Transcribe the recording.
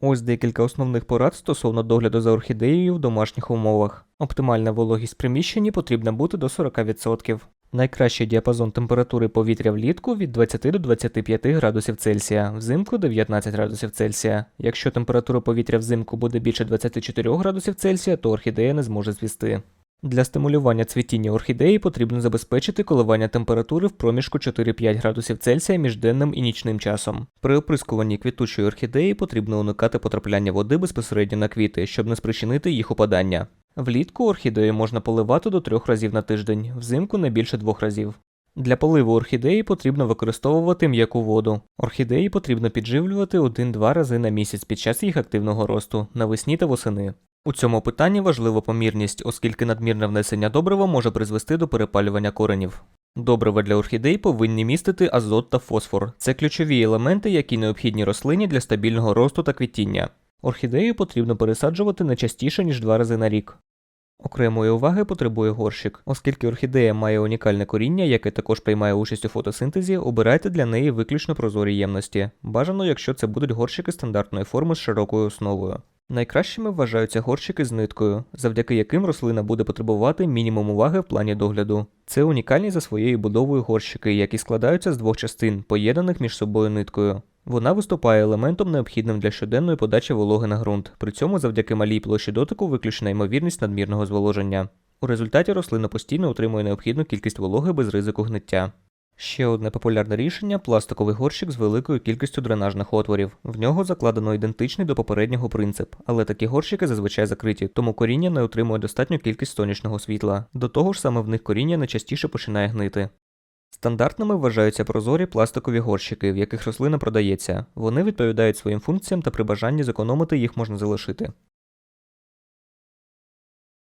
Ось декілька основних порад стосовно догляду за орхідеєю в домашніх умовах. Оптимальна вологість приміщенні потрібна бути до 40%. Найкращий діапазон температури повітря влітку від 20 до 25 градусів Цельсія, взимку 19 градусів Цельсія. Якщо температура повітря взимку буде більше 24 градусів Цельсія, то орхідея не зможе звісти. Для стимулювання цвітіння орхідеї потрібно забезпечити коливання температури в проміжку 4-5 градусів Цельсія між денним і нічним часом. При оприскуванні квітучої орхідеї потрібно уникати потрапляння води безпосередньо на квіти, щоб не спричинити їх упадання. Влітку орхідею можна поливати до трьох разів на тиждень, взимку не більше двох разів. Для поливу орхідеї потрібно використовувати м'яку воду. Орхідеї потрібно підживлювати 1-2 рази на місяць під час їх активного росту, навесні та восени. У цьому питанні важлива помірність, оскільки надмірне внесення добрива може призвести до перепалювання коренів. Добрива для орхідей повинні містити азот та фосфор. Це ключові елементи, які необхідні рослині для стабільного росту та квітіння. Орхідею потрібно пересаджувати не частіше, ніж два рази на рік. Окремої уваги потребує горщик, оскільки орхідея має унікальне коріння, яке також приймає участь у фотосинтезі, обирайте для неї виключно прозорі ємності. Бажано, якщо це будуть горщики стандартної форми з широкою основою. Найкращими вважаються горщики з ниткою, завдяки яким рослина буде потребувати мінімум уваги в плані догляду. Це унікальні за своєю будовою горщики, які складаються з двох частин, поєднаних між собою ниткою. Вона виступає елементом, необхідним для щоденної подачі вологи на ґрунт. При цьому завдяки малій площі дотику виключена ймовірність надмірного зволоження. У результаті рослина постійно отримує необхідну кількість вологи без ризику гниття. Ще одне популярне рішення пластиковий горщик з великою кількістю дренажних отворів. В нього закладено ідентичний до попереднього принцип, але такі горщики зазвичай закриті, тому коріння не отримує достатню кількість сонячного світла. До того ж саме в них коріння найчастіше починає гнити. Стандартними вважаються прозорі пластикові горщики, в яких рослина продається. Вони відповідають своїм функціям та при бажанні зекономити їх можна залишити.